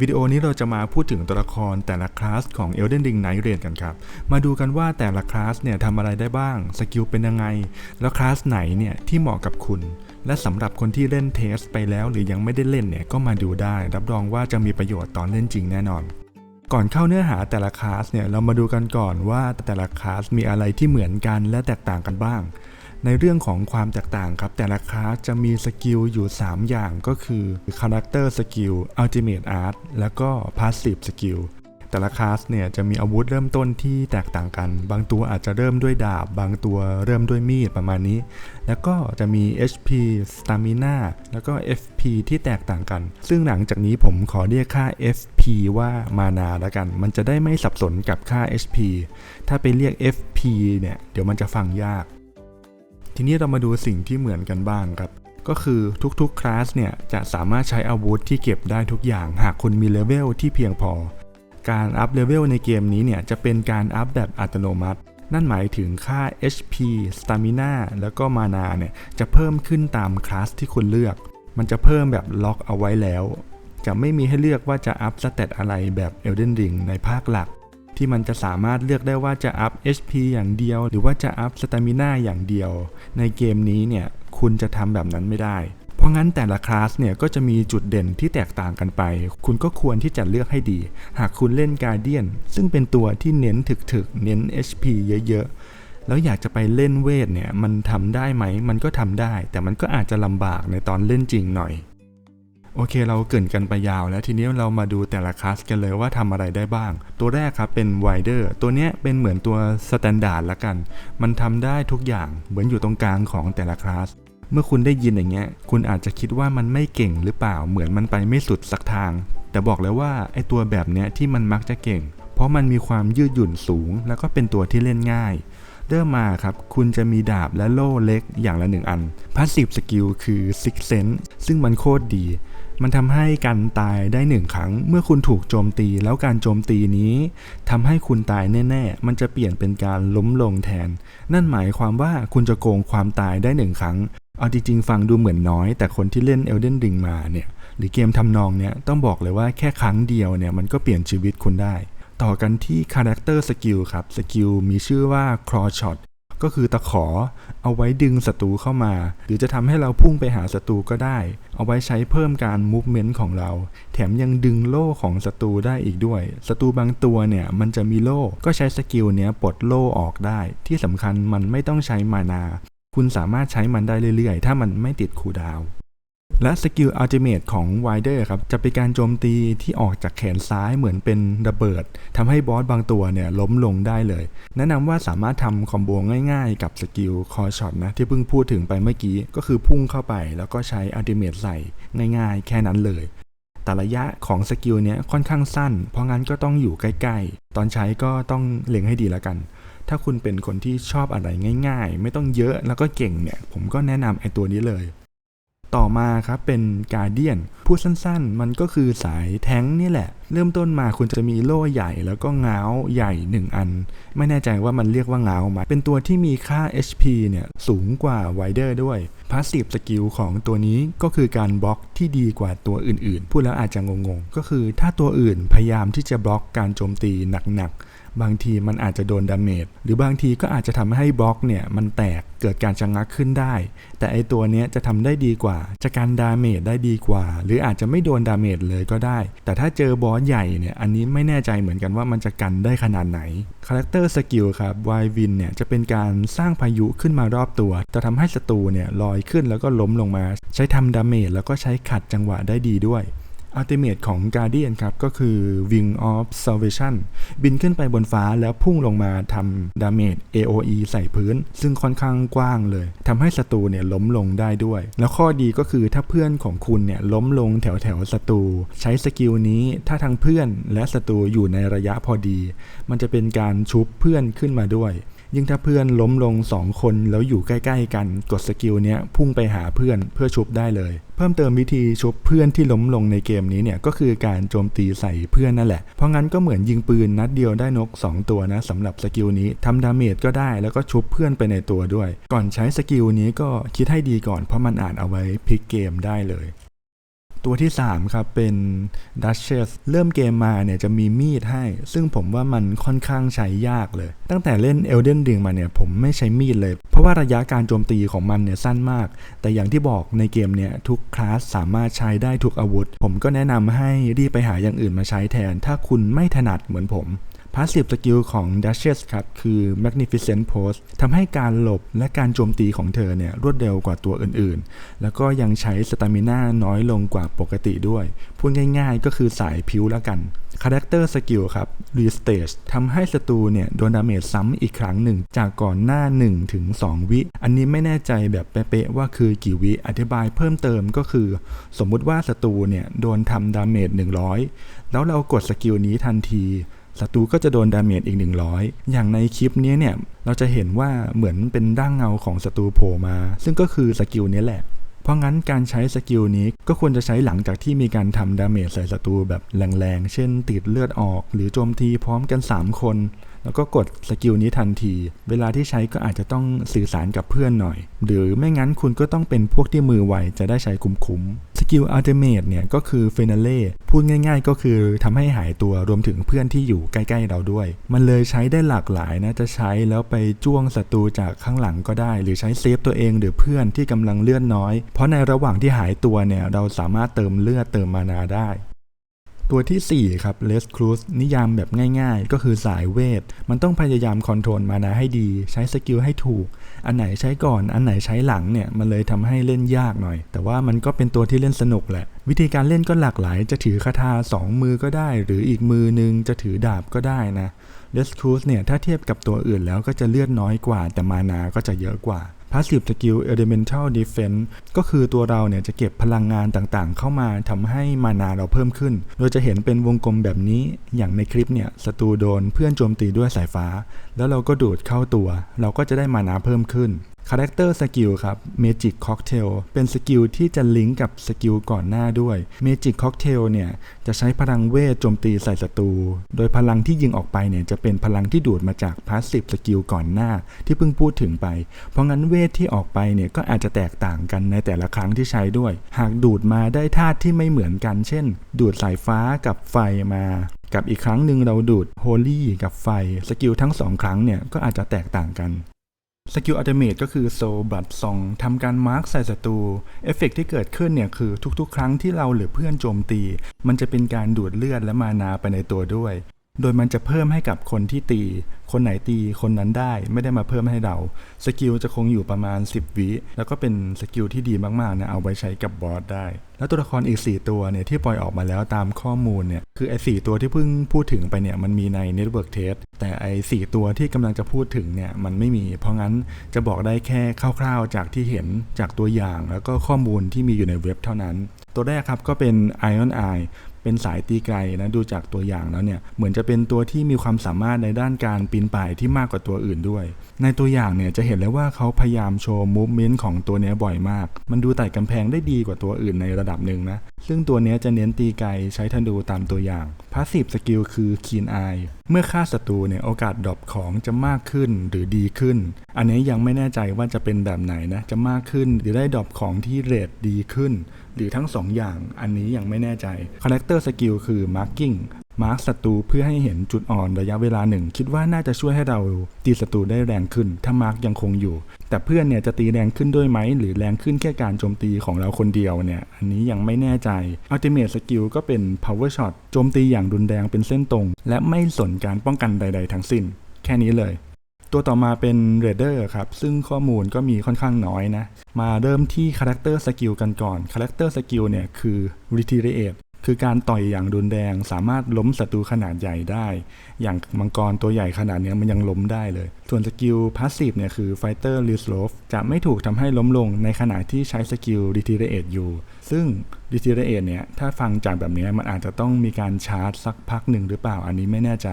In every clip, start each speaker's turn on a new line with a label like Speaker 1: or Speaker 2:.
Speaker 1: วิดีโอนี้เราจะมาพูดถึงตัวละครแต่ละคลาสของ Elden Ring Night Rain กันครับ มาดูกันว่าแต่ละคลาสเนี่ยทำอะไรได้บ้าง สกิลเป็นยังไง แล้วคลาสไหนเนี่ยที่เหมาะกับคุณ และสำหรับคนที่เล่นเทสไปแล้วหรือยังไม่ได้เล่นเนี่ยก็มาดูได้ รับรองว่าจะมีประโยชน์ตอนเล่นจริงแน่นอน ก่อนเข้าเนื้อหาแต่ละคลาสเนี่ยเรามาดูกันก่อนว่าแต่ละคลาสมีอะไรที่เหมือนกันและแตกต่างกันบ้าง ในเรื่องของความแตกต่างครับ แต่ละคลาสจะมีสกิลอยู่ 3 อย่างก็คือ Character Skill Ultimate Art แล้วก็ Passive Skill แต่ละคลาสเนี่ยจะมีอาวุธเริ่มต้นที่แตกต่างกัน บางตัวอาจจะเริ่มด้วยดาบ บางตัวเริ่มด้วยมีดประมาณนี้ แล้วก็จะมี HP Stamina แล้วก็ FP ที่แตกต่างกัน ซึ่งหลังจากนี้ผมขอเรียกค่า FP ว่ามานาแล้วกัน มันจะได้ไม่สับสนกับค่า HP ถ้าไปเรียก FP เนี่ยเดี๋ยวมันจะฟังยาก ทีนี้เรามาดูสิ่งที่เหมือนกันบ้างครับ ก็คือทุกๆคลาสเนี่ยจะสามารถใช้อาวุธที่เก็บได้ทุกอย่างหากคุณมีเลเวลที่เพียงพอ การอัพเลเวลในเกมนี้เนี่ยจะเป็นการอัพแบบอัตโนมัติ นั่นหมายถึงค่า HP Stamina แล้วก็มานาเนี่ยจะเพิ่มขึ้นตามคลาสที่คุณเลือก มันจะเพิ่มแบบล็อกเอาไว้แล้ว จะไม่มีให้เลือกว่าจะอัพสเตตอะไรแบบ Elden Ring ในภาคหลัก ที่มันจะสามารถเลือกได้ว่าจะอัพ HP อย่างเดียว หรือว่าจะอัพสตามิน่าอย่างเดียว ในเกมนี้เนี่ยคุณจะทำแบบนั้นไม่ได้ เพราะงั้นแต่ละคลาสเนี่ยก็จะมีจุดเด่นที่แตกต่างกันไป คุณก็ควรที่จะเลือกให้ดี หากคุณเล่นการเดียนซึ่งเป็นตัวที่เน้นถึกๆ เน้น HP เยอะๆ แล้วอยากจะไปเล่นเวทเนี่ยมันทำได้ไหม มันก็ทำได้ แต่มันก็อาจจะลำบากในตอนเล่นจริงหน่อย โอเคเราเกินกันไปยาวแล้วทีนี้เรามาดูแต่ละคลาสกันเลยว่าทำอะไรได้บ้าง ตัวแรกครับเป็นไวเดอร์ตัวเนี้ยเป็นเหมือนตัวสแตนดาร์ดละกัน มันทำได้ทุกอย่างเหมือนอยู่ตรงกลางของแต่ละคลาสเมื่อคุณได้ยินอย่างเงี้ย คุณอาจจะคิดว่ามันไม่เก่งหรือเปล่าเหมือนมันไปไม่สุดสักทาง แต่บอกเลยว่าไอตัวแบบเนี้ยที่มันมักจะเก่ง เพราะมันมีความยืดหยุ่นสูง แล้วก็เป็นตัวที่เล่นง่ายเริ่มมาครับ คุณจะมีดาบและโล่เล็กอย่างละหนึ่งอัน Passive Skill คือ Six Sense ซึ่งมันโคตรดี มันทำให้กันตายได้หนึ่งครั้ง เมื่อคุณถูกโจมตี แล้วการโจมตีนี้ทำให้คุณตายแน่ ๆ มันจะเปลี่ยนเป็นการล้มลงแทน นั่นหมายความว่าคุณจะโกงความตายได้หนึ่งครั้ง เอาจริงๆฟังดูเหมือนน้อย แต่คนที่เล่น Elden Ring มาเนี่ย หรือเกมทำนองเนี่ยต้องบอกเลยว่าแค่ครั้งเดียวเนี่ยมันก็เปลี่ยนชีวิตคุณได้ ต่อกันที่ Character Skill ครับ สกิลมีชื่อว่า Claw Shot ก็คือตะขอเอาไว้ดึงศัตรูเข้ามา หรือจะทำให้เราพุ่งไปหาศัตรูก็ได้ เอาไว้ใช้เพิ่มการมูฟเมนต์ของเรา แถมยังดึงโล่ของศัตรูได้อีกด้วย ศัตรูบางตัวเนี่ยมันจะมีโล่ ก็ใช้สกิลเนี้ยปลดโล่ออกได้ ที่สำคัญมันไม่ต้องใช้มานา คุณสามารถใช้มันได้เรื่อยๆ ถ้ามันไม่ติดคูดาว และสกิลอัลติเมทของไวเดอร์ครับจะเป็นการโจมตีที่ออกจากแขนซ้ายเหมือนเป็นระเบิดทำให้บอสบางตัวเนี่ยล้มลงได้เลย แนะนำว่าสามารถทำคอมโบง่ายๆ กับสกิลคอช็อตนะที่เพิ่งพูดถึงไปเมื่อกี้ ก็คือพุ่งเข้าไปแล้วก็ใช้อัลติเมทใส่ง่ายๆ แค่นั้นเลย แต่ระยะของสกิลเนี้ยค่อนข้างสั้น เพราะงั้นก็ต้องอยู่ใกล้ๆ ตอนใช้ก็ต้องเล็งให้ดีแล้วกันถ้าคุณเป็นคนที่ชอบอะไรง่าย ๆ ไม่ต้องเยอะแล้วก็เก่งเนี่ย ผมก็แนะนำไอ้ตัวนี้เลย ต่อมาครับเป็นการเดียนพูดสั้นๆ มันก็คือสายแท้งนี่แหละ เริ่มต้นมาคุณจะมีโล่ใหญ่แล้วก็เงาใหญ่ 1 อัน ไม่แน่ใจว่ามันเรียกว่าเงาไหมเป็นตัวที่มีค่า HP เนี่ยสูงกว่าไวเดอร์ด้วยพาสซีฟสกิลของตัวนี้ก็คือการบล็อกที่ดีกว่าตัวอื่นๆ พูดแล้วอาจจะงงๆ ก็คือถ้าตัวอื่นพยายามที่จะบล็อกการโจมตีหนักๆ บางทีมันอาจจะโดนดาเมจหรือบางทีก็อาจจะทำให้บล็อกเนี่ยมันแตกเกิดการชะงักขึ้นได้ แต่ไอตัวเนี้ยจะทำได้ดีกว่า จะการดาเมจได้ดีกว่า หรืออาจจะไม่โดนดาเมจเลยก็ได้ แต่ถ้าเจอบอสใหญ่เนี่ยอันนี้ไม่แน่ใจเหมือนกันว่ามันจะกันได้ขนาดไหนคาแรคเตอร์สกิลครับวายวินเนี่ยจะเป็นการสร้างพายุขึ้นมารอบตัว จะทำให้ศัตรูเนี่ยลอยขึ้นแล้วก็ล้มลงมา ใช้ทำดาเมจแล้วก็ใช้ขัดจังหวะได้ดีด้วย อัลติเมทของ Guardian ครับก็คือ Wing of Salvation บินขึ้นไปบนฟ้าแล้วพุ่งลงมาทำดาเมจ AOE ใส่พื้น ซึ่งค่อนข้างกว้างเลยทำให้ศัตรูเนี่ยล้มลงได้ด้วย แล้วข้อดีก็คือถ้าเพื่อนของคุณเนี่ยล้มลงแถวแถวศัตรูใช้สกิลนี้ถ้าทั้งเพื่อนและศัตรูอยู่ในระยะพอดี มันจะเป็นการชุบเพื่อนขึ้นมาด้วย ยิ่งถ้าเพื่อนล้มลง 2 คนแล้วอยู่ใกล้ ๆ กันกดสกิลเนี้ยพุ่งไปหาเพื่อนเพื่อชุบได้เลย เพิ่มเติมวิธีชุบเพื่อนที่ล้มลงในเกมนี้เนี่ยก็คือการโจมตีใส่เพื่อนนั่นแหละ เพราะงั้นก็เหมือนยิงปืนนัดเดียวได้นก 2 ตัวนะสำหรับสกิลนี้ทำดาเมจก็ได้แล้วก็ชุบเพื่อนไปในตัวด้วย ก่อนใช้สกิลนี้ก็คิดให้ดีก่อนเพราะมันอาจเอาไว้พลิกเกมได้เลย ตัวที่ 3 ครับเป็น Duchess เริ่มเกมมาเนี่ยจะมีมีดให้ ซึ่งผมว่ามันค่อนข้างใช้ยากเลย ตั้งแต่เล่น Elden Ring มาเนี่ยผมไม่ใช้มีดเลย เพราะว่าระยะการโจมตีของมันเนี่ยสั้นมาก แต่อย่างที่บอกในเกมเนี่ยทุกคลาสสามารถใช้ได้ทุกอาวุธ ผมก็แนะนำให้รีบไปหาอย่างอื่นมาใช้แทน ถ้าคุณไม่ถนัดเหมือนผม พาสซีฟสกิลของ Duchess ครับคือ Magnificent Pose ทำให้การหลบและการโจมตีของเธอเนี่ยรวดเร็วกว่าตัวอื่นๆ แล้วก็ยังใช้สตามิน่าน้อยลงกว่าปกติด้วย พูดง่ายๆก็คือสายพิ้วแล้วกันคาแรคเตอร์สกิลครับ Restage ทำให้ศัตรูเนี่ยโดนดาเมจซ้ำอีกครั้งหนึ่ง จากก่อนหน้า1ถึง2วิ อันนี้ไม่แน่ใจแบบเป๊ะๆว่าคือกี่วิ อธิบายเพิ่มเติมก็คือ สมมุติว่าศัตรูเนี่ยโดนทำดาเมจ100 แล้วเรากดสกิลนี้ทันที ศัตรูก็จะโดนดาเมจอีก 100 อย่างในคลิปนี้เนี่ย เราจะเห็นว่าเหมือนเป็นร่างเงาของศัตรูโผล่มา ซึ่งก็คือสกิลนี้แหละ เพราะงั้นการใช้สกิลนี้ก็ควรจะใช้หลังจากที่มีการทำดาเมจใส่ศัตรูแบบแรงๆ เช่นติดเลือดออก หรือโจมตีพร้อมกัน 3 คนแล้วก็กดสกิลนี้ทันที เวลาที่ใช้ก็อาจจะต้องสื่อสารกับเพื่อนหน่อย หรือไม่งั้นคุณก็ต้องเป็นพวกที่มือไวจะได้ใช้คุ้มๆ กิลอัลเทเมทเนี่ยก็คือเฟนาเล่พูดง่าย ๆ ก็คือทำให้หายตัวรวมถึงเพื่อนที่อยู่ใกล้ ๆ เราด้วย มันเลยใช้ได้หลากหลายนะจะใช้แล้วไปจ้วงศัตรูจากข้างหลังก็ได้ หรือใช้เซฟตัวเองหรือเพื่อนที่กำลังเลือดน้อย เพราะในระหว่างที่หายตัวเนี่ยเราสามารถเติมเลือดเติมมานาได้ ตัวทีสี่ 4 ครับเลสครูสนิยามแบบง่ายๆ ก็คือสายเวท มันต้องพยายามคอนโทรลมานาให้ดี ใช้สกิลให้ถูก อันไหนใช้ก่อน อันไหนใช้หลังเนี่ย มันเลยทำให้เล่นยากหน่อย แต่ว่ามันก็เป็นตัวที่เล่นสนุกแหละ วิธีการเล่นก็หลากหลาย จะถือคาถา2 มือก็ได้ หรืออีกมือนึงจะถือดาบก็ได้นะเลสครูสเนี่ยถ้าเทียบกับตัวอื่นแล้วก็จะเลือดน้อยกว่า แต่มานาก็จะเยอะกว่า Passive Skill Elemental Defense ก็คือตัวเราเนี่ยจะเก็บพลังงานต่างๆ เข้ามาทำให้มานาเราเพิ่มขึ้น โดยจะเห็นเป็นวงกลมแบบนี้ อย่างในคลิปเนี่ยศัตรูโดนเพื่อนโจมตีด้วยสายฟ้า แล้วเราก็ดูดเข้าตัว เราก็จะได้มานาเพิ่มขึ้น คาแรคเตอร์สกิลครับ Magic Cocktail เป็นสกิลที่จะลิงก์กับสกิลก่อนหน้าด้วย Magic Cocktail เนี่ยจะใช้พลังเวทโจมตีใส่ศัตรู โดยพลังที่ยิงออกไปเนี่ยจะเป็นพลังที่ดูดมาจากพาสซีฟสกิลก่อนหน้าที่เพิ่งพูดถึงไป เพราะงั้นเวทที่ออกไปเนี่ยก็อาจจะแตกต่างกันในแต่ละครั้งที่ใช้ด้วย หากดูดมาได้ธาตุที่ไม่เหมือนกัน เช่น ดูดสายฟ้ากับไฟมากับอีกครั้งหนึ่งเราดูดโฮลี่กับไฟ สกิลทั้งสองครั้งเนี่ยก็อาจจะแตกต่างกัน สกิลอัลเทเมตก็คือโซบัตซองทำการมาร์กใส่ศัตรู เอฟเฟกที่เกิดขึ้นเนี่ยคือทุกๆ ครั้งที่เราหรือเพื่อนโจมตี มันจะเป็นการดูดเลือดและมานาไปในตัวด้วย โดยมันจะเพิ่มให้กับคนที่ตี คนไหนตีคนนั้นได้ไม่ได้มาเพิ่มให้เรา สกิลจะคงอยู่ประมาณ 10 วิ แล้วก็เป็นสกิลที่ดีมากๆนะเอาไว้ใช้กับบอสได้ แล้วตัวละครอีก 4 ตัวเนี่ยที่ปล่อยออกมาแล้วตามข้อมูลเนี่ยคือไอ้สตัวที่เพิ่งพูดถึงไปเนี่ยมันมีใน Network Test แต่ไอ้สตัวที่กำลังจะพูดถึงเนี่ยมันไม่มี เพราะงั้นจะบอกได้แค่คร่าวๆ จากที่เห็นจากตัวอย่าง แล้วก็ข้อมูลที่มีอยู่ในเว็บเท่านั้น ตัวแรกครับก็เป็น Ion Eye เป็นสายตีไกลนะดูจากตัวอย่างแล้วเนี่ยเหมือนจะเป็นตัวที่มีความสามารถในด้านการปีนป่ายที่มากกว่าตัวอื่นด้วย ในตัวอย่างเนี่ยจะเห็นเลยว่าเขาพยายามโชว์มูฟเมนต์ของตัวนี้บ่อยมาก มันดูไต่กำแพงได้ดีกว่าตัวอื่นในระดับหนึ่งนะ ซึ่งตัวนี้จะเน้นตีไกลใช้ธนูตามตัวอย่างพาสซีฟสกิลคือ Keen Eye เมื่อฆ่าศัตรูเนี่ยโอกาสดรอปของจะมากขึ้นหรือดีขึ้น อันนี้ยังไม่แน่ใจว่าจะเป็นแบบไหนนะ จะมากขึ้นหรือได้ดรอปของที่เรทดีขึ้น หรือทั้ง2อย่างอันนี้ยังไม่แน่ใจคาแรคเตอร์สกิลคือ Marking มาร์กศัตรูเพื่อให้เห็นจุดอ่อนระยะเวลาหนึ่ง คิดว่าน่าจะช่วยให้เราตีศัตรูได้แรงขึ้น ถ้ามาร์กยังคงอยู่ แต่เพื่อนเนี่ยจะตีแรงขึ้นด้วยไหม หรือแรงขึ้นแค่การโจมตีของเราคนเดียวเนี่ย อันนี้ยังไม่แน่ใจ Ultimate Skill ก็เป็น Power Shot โจมตีอย่างรุนแรงเป็นเส้นตรง และไม่สนการป้องกันใด ๆ ทั้งสิ้น แค่นี้เลย ตัวต่อมาเป็น Raider ครับซึ่งข้อมูลก็มีค่อนข้างน้อยนะมาเริ่มที่ Character Skill กันก่อน Character Skill เนี่ยคือ Retaliate คือการต่อยอย่างรุนแรงสามารถล้มศัตรูขนาดใหญ่ได้ อย่างมังกรตัวใหญ่ขนาดนี้มันยังล้มได้เลย ส่วนสกิลพาสซีฟเนี่ยคือ Fighter r e s o l v e จะไม่ถูกทำให้ล้มลงในขณะที่ใช้สกิล Retaliate อยู่ ซึ่ง Retaliate เนี่ยถ้าฟังจากแบบนี้มันอาจจะต้องมีการชาร์จสักพักหนึ่งหรือเปล่าอันนี้ไม่แน่ใจ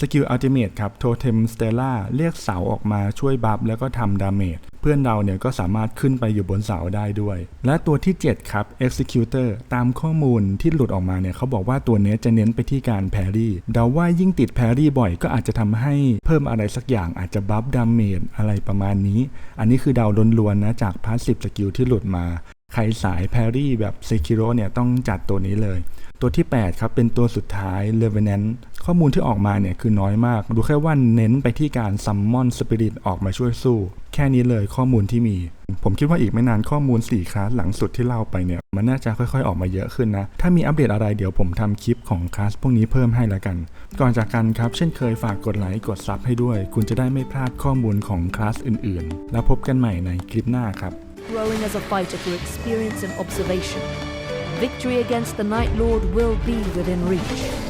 Speaker 1: สกิลอัลติเมทครับโทเทมสเตล่าเรียกเสาออกมาช่วยบัฟแล้วก็ทำดาเมจ เพื่อนเราเนี่ยก็สามารถขึ้นไปอยู่บนเสาได้ด้วย และตัวที่ 7 ครับ Executor ตามข้อมูลที่หลุดออกมาเนี่ยเขาบอกว่าตัวเนี้จะเน้นไปที่การแพรี่เดาว่ายิ่งติดแพรี่บ่อยก็อาจจะทำให้เพิ่มอะไรสักอย่างอาจจะบัฟดาเมจอะไรประมาณนี้ อันนี้คือเดาล้วนๆนะจากพาสซีฟสกิลที่หลุดมา ใครสายแพรรี่แบบเซคิโรเนี่ยต้องจัดตัวนี้เลย ตัวที่ 8 ครับเป็นตัวสุดท้าย r e v e n a n t ข้อมูลที่ออกมาเนี่ยคือน้อยมาก ดูแค่ว่าเน้นไปที่การซัมมอนสปิริตออกมาช่วยสู้ แค่นี้เลยข้อมูลที่มี ผมคิดว่าอีกไม่นานข้อมูล 4คลาสหลังสุดที่เล่าไปเนี่ย มันน่าจะค่อยๆออกมาเยอะขึ้นนะ ถ้ามีอัปเดตอะไรเดี๋ยวผมทำคลิปของคลาสพวกนี้เพิ่มให้ละกัน ก่อนจากกันครับเช่นเคยฝากกดไลค์กดซับให้ด้วย คุณจะได้ไม่พลาดข้อมูลของคลาสอื่นๆ แล้วพบกันใหม่ในคลิปหน้าครับ
Speaker 2: growing as a fighter through experience and observation. Victory against the Night Lord will be within reach.